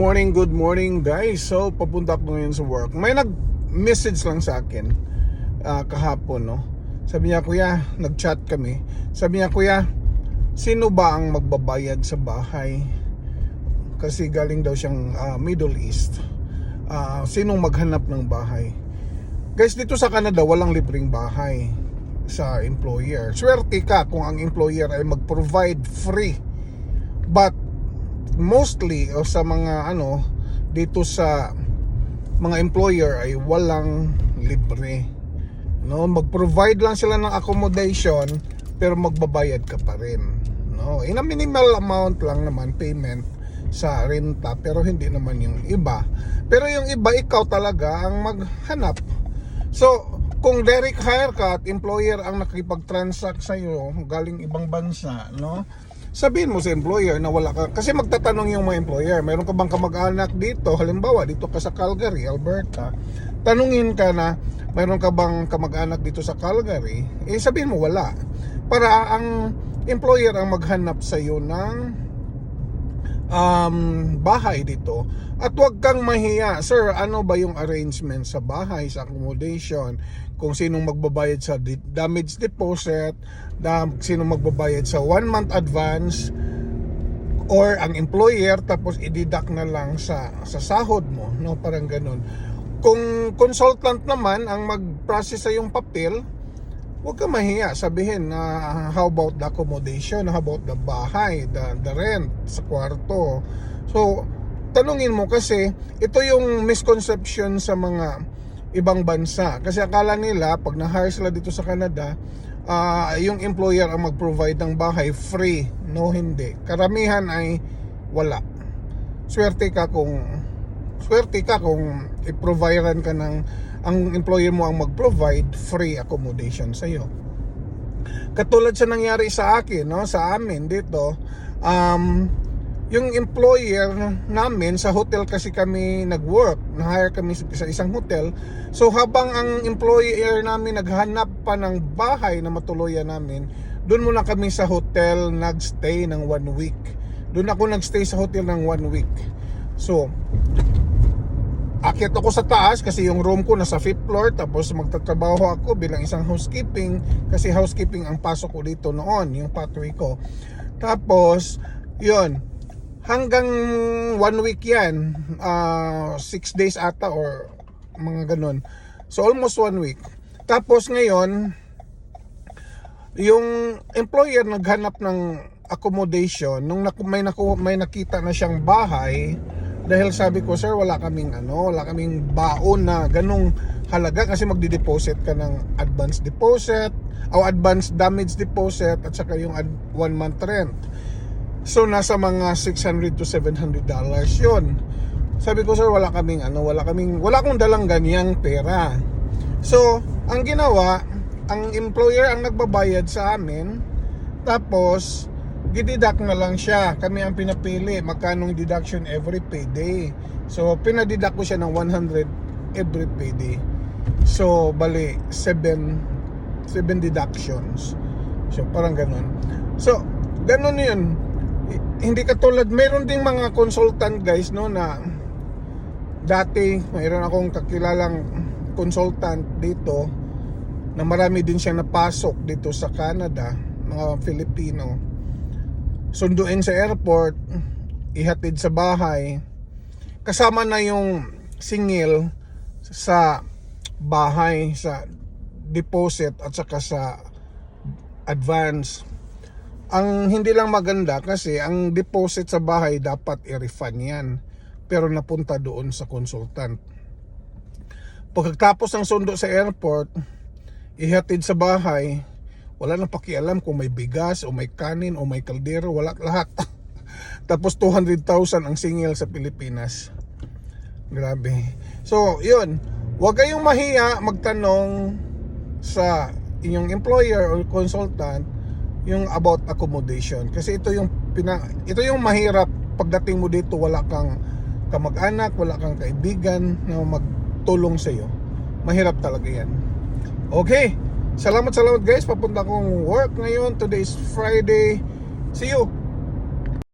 morning, good morning guys. So, papunta ako ngayon sa work. May nag-message lang sa akin ah, kahapon, no? Sabi niya, kuya, nag-chat kami. Sabi niya, kuya, sino ba ang magbabayad sa bahay? Kasi galing daw siyang ah, Middle East. Ah, sinong maghanap ng bahay? Guys, dito sa Canada, walang libreng bahay sa employer. Swerte ka kung ang employer ay mag-provide free. But mostly o sa mga ano dito sa mga employer ay walang libre. No mag-provide lang sila ng accommodation pero magbabayad ka pa rin. No in a minimal amount lang naman payment sa renta pero hindi naman yung iba. Pero yung iba ikaw talaga ang maghanap. So kung direct hire ka at employer ang nakikipag-transact sa iyo galing ibang bansa no sabihin mo sa employer na wala ka. Kasi magtatanong yung mga employer meron ka bang kamag-anak dito? Halimbawa dito ka sa Calgary, Alberta. Tanungin ka na meron ka bang kamag-anak dito sa Calgary? Eh sabihin mo wala. Para ang employer ang maghanap sa iyo ng um, bahay dito. At huwag kang mahiya. Sir ano ba yung arrangement sa bahay sa accommodation? Kung sinong magbabayad sa damage deposit da, sinong magbabayad sa one month advance or ang employer tapos i-deduct na lang sa sa sahod mo. No parang ganun. Kung consultant naman ang mag-process sa yung papel Huwag ka mahiya sabihin na how about the accommodation, how about the bahay, the, the rent sa kwarto. So, tanungin mo kasi ito yung misconception sa mga ibang bansa. Kasi akala nila pag na-hire sila dito sa Canada, ah, yung employer ang mag-provide ng bahay free. No, hindi. Karamihan ay wala. Swerte ka kung swerte ka kung i-providean ka ng ang employer mo ang mag-provide free accommodation sa iyo. Katulad sa nangyari sa akin, no, sa amin dito, um, yung employer namin sa hotel kasi kami nag-work, na-hire kami sa sa isang hotel. So habang ang employer namin naghanap pa ng bahay na matuluyan namin, doon muna kami sa hotel nagstay ng one week. Doon ako nagstay sa hotel ng one week. So, Akit ako sa taas kasi yung room ko nasa 5th floor tapos magtatrabaho ako bilang isang housekeeping kasi housekeeping ang pasok ko dito noon, yung pathway ko. Tapos, yun, hanggang one week yan, uh, six days ata or mga ganun. So almost one week. Tapos ngayon, yung employer naghanap ng accommodation nung may, naku, may nakita na siyang bahay dahil sabi ko sir wala kaming ano wala kaming baon na ganong halaga kasi magdi-deposit ka ng advance deposit o advance damage deposit at saka yung ad, one month rent. So nasa mga 600 to 700 dollars yun. Sabi ko sir wala kaming ano wala kaming wala akong dalang ganyang pera. So ang ginawa ang employer ang nagbabayad sa amin. Tapos gididak na lang siya. Kami ang pinapili magkano yung deduction every payday. So, pinadidak ko siya ng 100 every payday. So, bali, 7 7 deductions. So, parang ganun. So, ganun yun. Hindi katulad, meron ding mga consultant guys, no, na dati, mayroon akong kakilalang consultant dito na marami din siya napasok dito sa Canada, mga Filipino sunduin sa airport, ihatid sa bahay, kasama na yung singil sa bahay, sa deposit at saka sa advance. Ang hindi lang maganda kasi ang deposit sa bahay dapat i-refund yan. Pero napunta doon sa consultant. Pagkatapos ng sundo sa airport, ihatid sa bahay, wala nang pakialam kung may bigas o may kanin o may kaldero, wala lahat. Tapos 200,000 ang singil sa Pilipinas. Grabe. So, yun. Huwag kayong mahiya magtanong sa inyong employer or consultant yung about accommodation kasi ito yung pina, ito yung mahirap pagdating mo dito wala kang kamag-anak, wala kang kaibigan na magtulong sa iyo. Mahirap talaga 'yan. Okay. Salamat salamat guys. Papunta akong work ngayon. Today is Friday. See you.